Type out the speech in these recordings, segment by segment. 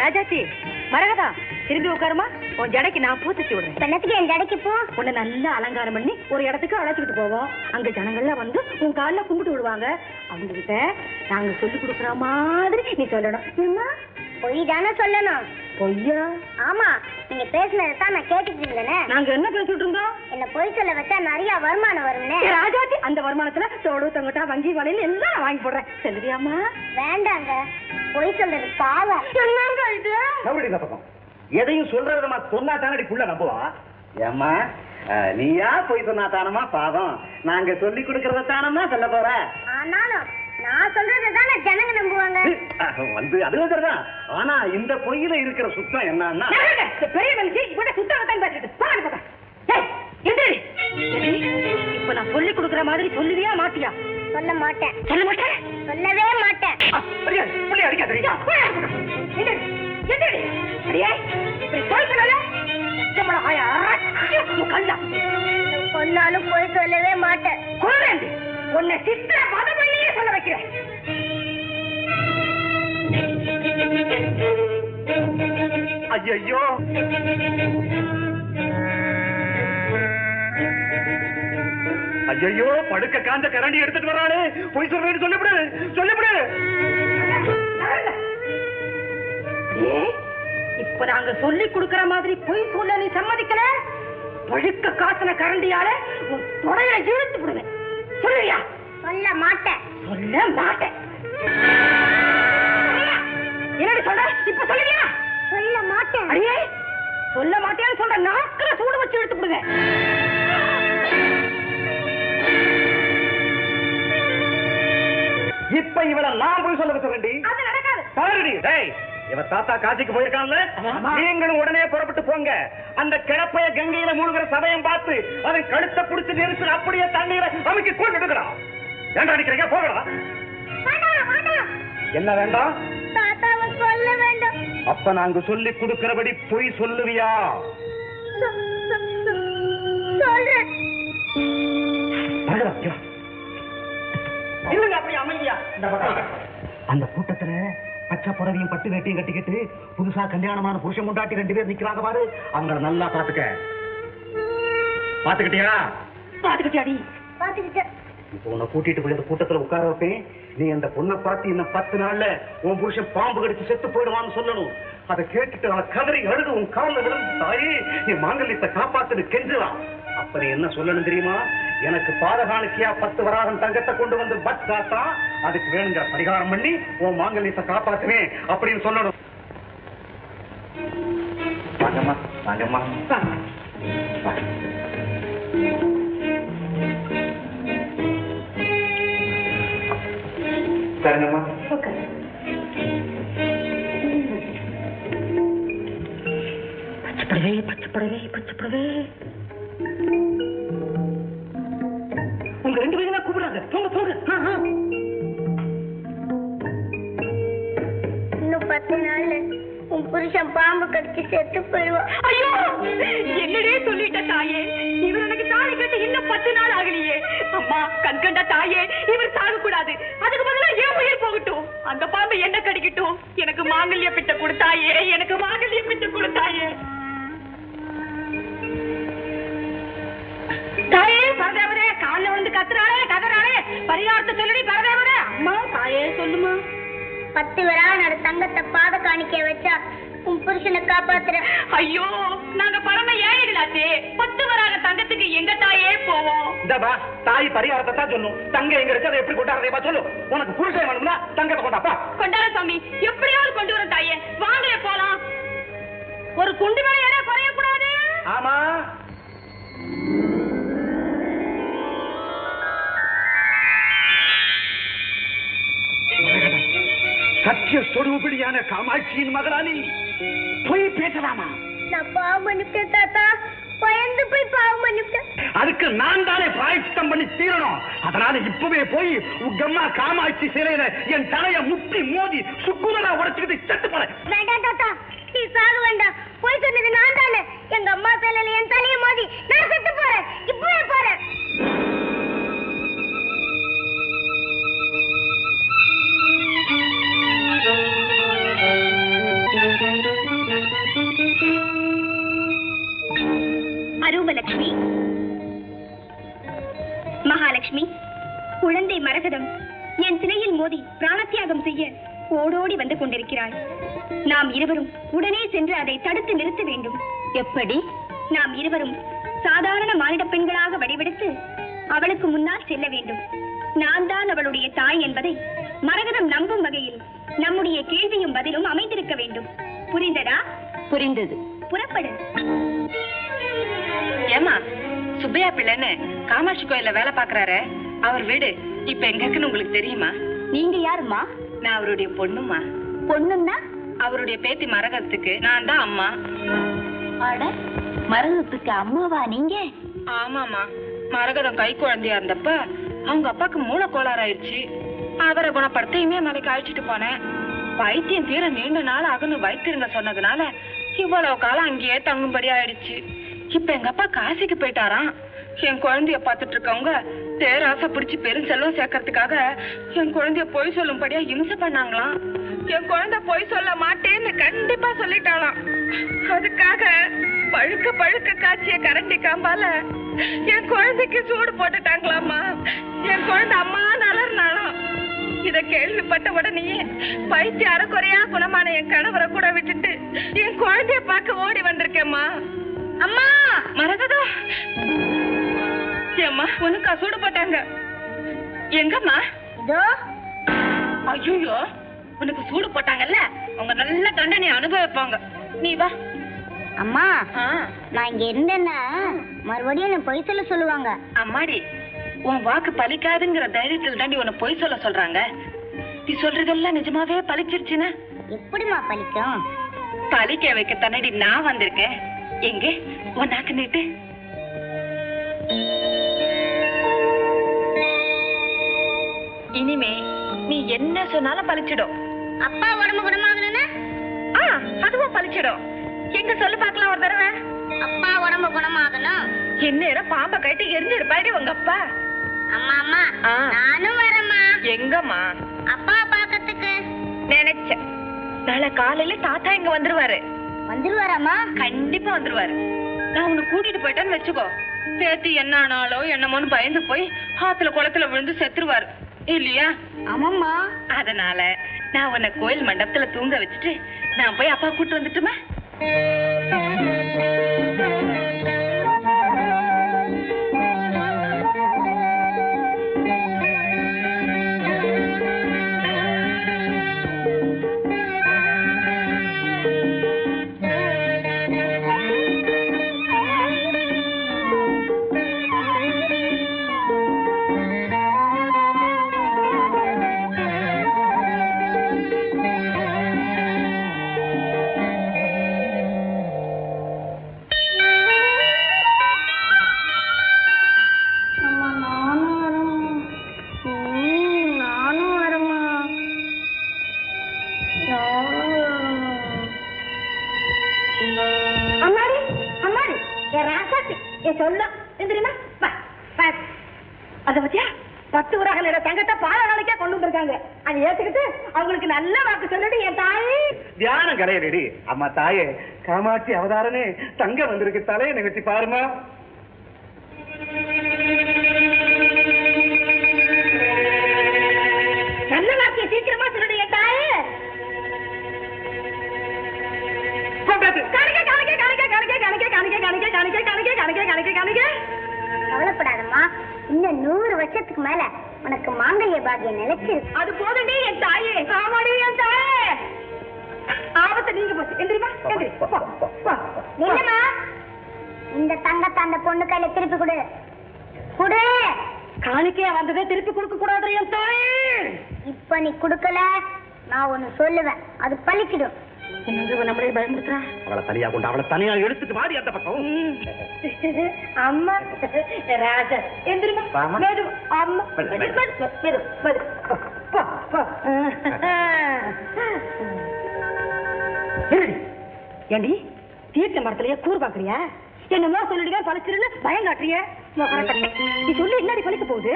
ராஜாச்சி மரகதா திரும்பி உட்காருமா? உன் ஜடைக்கு நான் பூசிச்சு விடுறேன். பெண்ணத்துக்கு என் ஜடைக்கு போ? உன்னை நல்லா அலங்காரம் பண்ணி ஒரு இடத்துக்கு அழைச்சிக்கிட்டு போவோம். அங்க ஜனங்கள்லாம் வந்து உன் காலில் கும்பிட்டு விடுவாங்க. அவங்க கிட்ட நாங்க சொல்லி கொடுக்குற மாதிரி நீ சொல்லணும்? பொய் தானே சொல்லணும். பொய்யா? ஆமா நீங்க பேசுனதை தான் நான் கேட்டுட்டு இருந்தேனே நாங்க என்ன பேசிட்டு இருந்தோம்? என்ன பொய் சொல்ல வச்சா நிறைய வருமானம் வரும்னே. ராஜாச்சி அந்த வருமானத்துல தோடு தொங்கட்டா வங்கி வலையில எல்லாம் நான் வாங்கி போடுறேன். செல்லுவியாமா வேண்டாங்க. பொய் சொல்றது பாவம். என்னங்க இது? மறுபடியும் இந்த பக்கம். எதையும் சொல்றது நம்ம சொன்னா தானடி புள்ள நம்புவா? ஏம்மா அஹ், நீயா போய் சொன்னா தானமா பாவம். நாங்க சொல்லி கொடுக்கறத தானமா சொல்ல போற? ஆனாலும் நான் சொல்றதை தானே ஜனங்க நம்புவாங்க. அஹ், வந்து அது வந்துதான் ஆனா இந்த பொய்யில இருக்கிற சுத்தம் என்னன்னா பெரிய மனுஷி இவட சுத்தகத்தான் பேசிட்டு ஏய், எந்திரி. எந்திரி. இப்ப நான் சொல்லி கொடுக்குற மாதிரி சொல்லுவியா மாட்டியா? சொல்ல மாட்டேன் சொல்ல மாட்டேன் சொல்லவே மாட்டேன் அடிக்காத, புள்ளி அடிக்காத. யா, போய் அந்த பக்கம். எந்திரி. எந்திரி. அடியே, இப்படி சொல் சொல்லல. நம்மள ஆயா, ஐயோ, உன் கல்லா. கொன்னாலும் பொய் சொல்லவே மாட்டேன் கொல்றேன். உன்னை சித்திர வதம் பண்ணியே சொல்ல வைக்கிறேன் ஐயையோ ஐயையோ படுக்க காந்த கரண்டி எடுத்துட்டு வரானே போய் சொல்றேன்னு சொல்லிவிடு சொல்லிவிடு. ஏய், இப்ப நாங்க சொல்லி கொடுக்கற மாதிரி பொய் சொல்ல நீ சம்மதிக்கல? பழுக்க காசுன கரண்டியால உன் தொடையில இழுத்து விடுவேன். சொல்லுவியா சொல்ல மாட்டேன். சொல்ல மாட்டேன். என்னடி சொல்ற? இப்ப சொல்லுவியா சொல்ல மாட்டேன். அடியே சொல்ல மாட்டேன்னு சொல்ற நாக்குல சூடு வச்சு இழுத்து விடுவேன். இப்ப இவள நான் போய் சொல்ல வச்சேன்டி அது நடக்காது. பாருடி. டேய் இவ தாத்தா காசிக்கு போயிருக்கான்ல. நீங்களும் உடனே புறப்பட்டு போங்க. அந்த கிளப்பைய கங்கையில மூழ்கிற சமயம் பார்த்து அவன் கழுத்தை புடிச்சு நெரிச்சு அப்படியே தண்ணீரை அமைக்கு கொண்டு எடுக்கிறான் ஏன்டா அடிக்கிறீங்க போகடா வேண்டாம் வேண்டாம் என்ன வேண்டாம் சொல்ல வேண்டாம். அப்ப நாங்க சொல்லி கொடுக்கிறபடி பொய் சொல்லுவியா? சொல்றேன். இல்லங்க அப்படி அமைதியா? இந்த பக்கம். அந்த கூட்டத்துல பச்சை புடவையும் பட்டு வேட்டியும் கட்டிக்கிட்டு புதுசா கல்யாணமான புருஷன் முண்டாட்டி ரெண்டு பேர் நிக்கிறாங்க பாரு. அவங்கள நல்லா பாத்துக்க பாத்துக்கிட்டியா பாத்துக்கிட்டியாடி பாத்துக்கிட்டேன் இப்போ உன்னை கூட்டிட்டு போய் அந்த கூட்டத்துல உட்கார வைப்பேன். நீ அந்த பொண்ணை பார்த்து இன்னும் பத்து நாள்ல உன் புருஷன் பாம்பு கடிச்சு செத்து போயிடுவான்னு சொல்லணும். அதை கேட்டுட்டு அவன் கதறி அழுது உன் காலில் விழுந்து தாயே நீ மாங்கல்யத்தை காப்பாத்துன்னு கெஞ்சுவான் அப்ப நீ என்ன சொல்லணும் தெரியுமா? எனக்கு பாதகாணிக்கையா பத்து வராகம் தங்கத்தை கொண்டு வந்து பட் காத்தா அதுக்கு வேணுங்கிற பரிகாரம் பண்ணி உன் மாங்கல்யத்தை காப்பாத்துவேன் அப்படின்னு சொல்லணும். வாங்கம்மா வாங்கம்மா. பச்சைப்படவே உங்க ரெண்டு பேரும் கூப்பிடுறாங்க. போங்க போங்க. இன்னும் பத்து நாள்ல உன் புருஷன் பாம்பு கடிச்சு செத்து போயிடுவான். ஐயோ! என்னடே சொல்லிட்ட தாயே? இவர் எனக்கு தாலி கட்டி இன்னும் பத்து நாள் ஆகலையே. அம்மா கண்கண்ட தாயே இவர் சாக கூடாது அதுக்கு பதிலா ஏன் உயிர் போகட்டும். அந்த பாம்பு என்ன கடிக்கட்டும்? எனக்கு மாங்கல்ய பிச்சை கொடுத்தாயே எனக்கு மாங்கல்ய பிச்சை கொடுத்தாயே பரதேவரே காலில் விழுந்து கத்துறாளே கதறாளே பரிகாரத்தை சொல்லி பரதேவரே. அம்மா தாயே சொல்லுமா. பத்து விரானோட தங்கத்தை பாத காணிக்க வச்சா உன் புருஷனை காப்பாத்துற ஐயோ நாங்க பரம ஏழைகளாச்சே பத்து வராக தங்கத்துக்கு எங்க தாயே போவோம்? இந்தாப்பா தாய் பரிகாரத்தை தான் சொல்லும். தங்க எங்க இருக்கு அதை எப்படி கொண்டாடுறதேப்பா சொல்லு. உனக்கு புருஷன் வேணும்னா தங்கத்தை கொண்டாப்பா கொண்டார சாமி எப்படியாவது கொண்டு வர தாயே. வாங்க போலாம். ஒரு குண்டு மேல எடை குறைய கூடாது ஆமா. சத்திய சொரூபிடியான காமாட்சியின் மகளா நீ பொய் பேசலாமா? நான் பாவம் பண்ணிவிட்டேன் தாத்தா. பயந்து போய் பாவம் பண்ணிவிட்டேன். அதுக்கு நான் தானே பிராயச்சித்தம் பண்ணி தீரணும். அதனால இப்பவே போய் உங்கம்மா காமாட்சி சிலையில என் தலைய முட்டி மோதி சுக்குனரா உடைச்சுக்கிட்டு செத்து போறேன். வேண்டாம் தாத்தா. நீ சாக வேண்டாம். போய் சொன்னது நான் தானே. எங்க அம்மா தலையில என் தலையை மோதி நான் செத்து போறேன். இப்பவே போறேன். மரகதம். என் சிலையில் மோதி பிராணத்தியாகம் செய்ய ஓடோடி வந்து கொண்டிருக்கிறாள். நாம் இருவரும் உடனே சென்று அதை தடுத்து நிறுத்த வேண்டும். எப்படி? நாம் இருவரும் சாதாரண மானிட பெண்களாக வடிவெடுத்து அவளுக்கு முன்னால் செல்ல வேண்டும். நான் தான் அவளுடைய தாய் என்பதை மரகதம் நம்பும் வகையில் நம்முடைய கேள்வியும் பதிலும் அமைந்திருக்க வேண்டும். புரிந்ததா? புரிந்தது. புறப்படு. ஏமா சுப்பையா பிள்ளைன்னு காமாட்சி கோயில்ல வேலை பாக்குறாரு அவர் வீடு இப்ப எங்க இருக்குன்னு உங்களுக்கு தெரியுமா? நீங்க யாருமா நான் அவருடைய பொண்ணுமா பொண்ணுன்னா? அவருடைய பேத்தி மரகத்துக்கு நான் தான் அம்மா. அட மரகத்துக்கு அம்மாவா நீங்க? ஆமாமா மரகதம் கை குழந்தையா இருந்தப்ப அவங்க அப்பாக்கு மூளை கோளாறு ஆயிடுச்சு அவரை குணப்படுத்தையுமே மலைக்கு அழைச்சிட்டு போனேன். வைத்தியம் தீர நீண்ட நாள் ஆகுன்னு வைத்திருங்க சொன்னதுனால இவ்வளவு காலம் அங்கேயே தங்கும்படி ஆயிடுச்சு. இப்ப எங்க அப்பா காசிக்கு போயிட்டாராம். என் குழந்தைய பார்த்துட்டு இருக்கவங்க தேராசை பிடிச்சி பெரும் செல்வம் சேர்க்கறதுக்காக என் குழந்தைய பொய் சொல்லும்படியா இம்சை பண்ணாங்களாம். என் குழந்தை பொய் சொல்ல மாட்டேன்னு கண்டிப்பா சொல்லிட்டாளாம். அதுக்காக பழுக்க பழுக்க காய்ச்சிய கரண்டி காம்பால என் குழந்தைக்கு சூடு போட்டுட்டாங்களாம்மா என் குழந்தை அம்மா நலர்னாலும் இத கேள்விப்பட்ட உடனேயே பைத்திய அறக்குறையா குணமான என் கணவரை கூட விட்டுட்டு என் குழந்தைய பார்க்க ஓடி வந்திருக்கேம்மா. அம்மா மரகதா ஏம்மா உனக்கு சூடு போட்டாங்க எங்கம்மா? இதோ. ஐயோ உனக்கு சூடு போட்டாங்கல்ல அவங்க நல்ல தண்டனை அனுபவிப்பாங்க. நீ வா. அம்மா நான் இங்க இருந்தேன்னா மறுபடியும் என்ன பொய் சொல்ல சொல்லுவாங்க. அம்மாடி உன் வாக்கு பலிக்காதுங்கிற தைரியத்தில் தாண்டி உன்னை பொய் சொல்ல சொல்றாங்க. நீ சொல்றதெல்லாம் நிஜமாவே பலிச்சிருச்சுன்னா? எப்படிம்மா பலிக்கும்? பலிக்க வைக்க தன்னடி நான் வந்திருக்கேன். எங்கே? உன் நாக்கு நீட்டு. என்ன சொன்னாலும் பலிச்சிடும் அப்பா உடம்பு குணமாகணும்னா ஆ அதுவும் பலிச்சிடும் எங்க சொல்லு பார்க்கலாம் ஒரு தடவை. அப்பா உடம்பு குணமாகணும். இந்நேரம் பாம்பை கட்டி எரிஞ்சிருப்பாடி உங்க அப்பா. அம்மா அம்மா. நானும் வரேம்மா. எங்கம்மா? அப்பா பாக்கத்துக்கு நினைச்சேன். நாளை காலையில தாத்தா இங்க வந்துருவாரு. வந்துருவாராம்மா? கண்டிப்பா வந்துருவாரு. நான் உன்னை கூட்டிட்டு போயிட்டேன்னு வச்சுக்கோ. பேத்தி என்ன ஆனாலோ என்னமோன்னு பயந்து போய் ஆத்துல குளத்துல விழுந்து செத்துருவாரு. இல்லையா? ஆமாம்மா. அதனால நான் உன்னை கோயில் மண்டபத்துல தூங்க வச்சுட்டு நான் போய் அப்பா கூட்டு வந்துட்டுமா? தாயே தியானம் கரையடி அம்மா தாயே காமாட்சி அவதாரனே தங்க வந்திருக்கு தலையை நிகழ்ச்சி பாருமா நல்ல வாக்கிய சீக்கிரமா சொல்லிடு என் தாயே. கணக்கே கணக்கே கணக்கே கணக்கே கணக்கே கணக்கே கணக்கே கணக்கே கணக்கே கணக்கே கணக்கே கணக்கே கவலைப்படாதம்மா. இன்னும் நூறு வருஷத்துக்கு மேல உனக்கு மாங்கல்ய பாக்கியம் நிலைச்சிருக்கு. அது போதுண்டி என் தாயே. ஆமாடி என் தாயே. ஆபத்து நீங்க போச்சு. எந்திரிமா எந்திரி. என்னம்மா இந்த தங்கத்தை அந்த பொண்ணு கையில திருப்பி கொடு. கொடு. காணிக்கையா வந்ததே திருப்பி கொடுக்க கூடாது என் தாயே. இப்ப நீ கொடுக்கல நான் ஒண்ணு சொல்லுவேன். அது என்னது நம்மளே அவளை தனியா கொண்டு அவளை தனியா எடுத்துட்டு மாறி அந்த பக்கம். அம்மா ராஜா எந்திரிமா அம்மா? ஏண்டி? மரத்திலேயே கூறு பாக்குறியா? என்னமோ சொல்லிடுங்க பழிச்சிருன்னு பயம் காட்டுறிய? நீ சொல்லு என்னடி பழிக்க போகுது?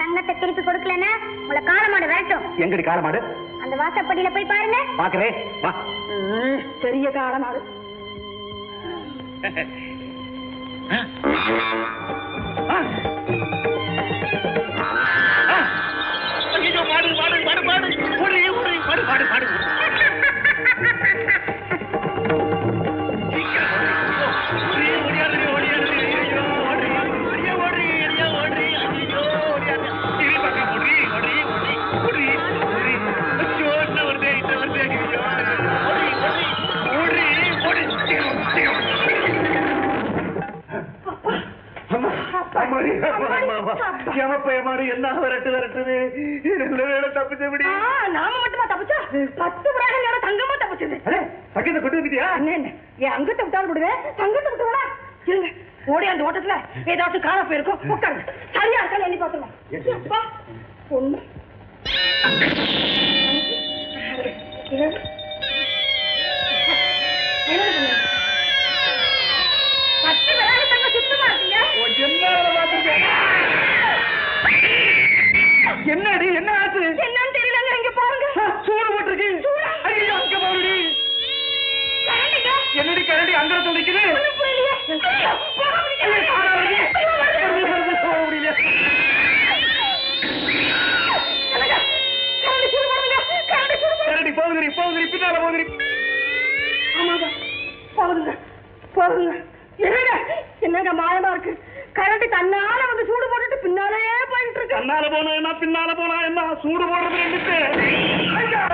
தங்கத்தை திருப்பி கொடுக்கலன்னா உங்களை காலமாடு விரட்டும். எங்கடி காலமாடு அந்த வாசப்படியில போய் பாருங்க. பாக்குறேன் வா. பெரிய காலமாடு மாடு. மாடு மாடு மாடு மாடு. மாடு மாடு மாடு. என்ன விரட்டு விரட்டுது வேலை தப்பிச்சபடி ஆ, நாம மட்டுமா தப்பிச்சா? பத்து நேரம் தங்கமா தப்பிச்சது. பக்கத்தை கொண்டு வந்துட்டியா என்ன என்ன? என் அங்கத்தை விட்டாலும் விடுவேன்? தங்கத்தை விட்டுவா இருங்க ஓடி அந்த ஓட்டத்துல ஏதாச்சும் காண போயிருக்கும். உட்காருங்க. சரியா இருக்கான்னு எண்ணி பார்த்துலாம் அப்பா பொண்ணு இது. என்னது பொண்ணு? பத்து விடாக தங்க சுத்தமா இருக்கீங்க என்ன வேலை பார்த்துருக்க? என்னடி என்ன ஆச்சு என்னன்னு தெரியலங்க இங்க பாருங்க சூடு போட்டிருக்கு? ஐயோ அங்க பாருடி. என்னடி கரண்டி அங்க துடிக்குது ஒண்ணும் புரியலையே. ஐயோ, போக முடியல. ஐயோ, காணா வருது. ஐயோ, வருது. வருது, வருது, போக முடியல. என்னங்க? கரண்டி சூடு போடுங்க. கரண்டி சூடு போடுங்க. கரண்டி போகுதுடி போகுதுடி பின்னால போகுதுடி ஆமாங்க. போகுதுங்க. போகுதுங்க. என்னங்க? என்னங்க மாயமா இருக்கு கரண்ட் தன்னால வந்து சூடு போட்டுட்டு பின்னாலே முன்னால போனா என்ன பின்னால போனா என்ன? சூடு போடுறது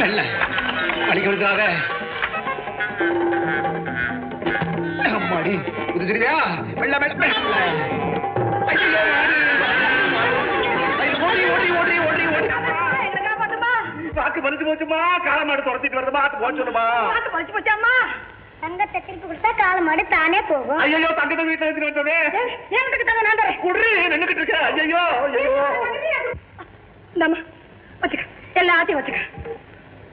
மெல்ல. வலிகளுக்காக அம்மாடி ஐயோ, மாடு. ஐயோ, ஓடி ஓடி ஓடி ஓடி ஓடி. என்னங்க பாத்துமா பாக்கு மறிச்சு போச்சுமா? கால மாடு துரத்திட்டு வருதுமா? போக சொல்லுமா? பாத்து பறிச்சு போச்சாமா தங்கத்தை திருப்பி கொடுத்தா மாடு தானே போகும். ஐயோ தங்கத்தை வீட்டுல எடுத்துட்டு வந்தோமே எனக்கு தாங்க நான் தரேன்? குடுறி நின்னுக்கிட்டு இருக்க ஐயோ ஐயோ இந்தாம்மா வச்சுக்க. எல்லாத்தையும் வச்சுக்க.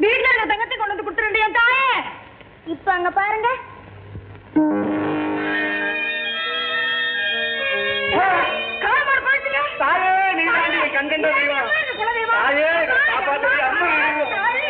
வீட்டுல இருக்க தங்கத்தை கொண்டு வந்து கொடுத்துருண்டி என் தாயே. இப்ப அங்க பாருங்க. போயிடுச்சுங்க. தாயே தாண்டி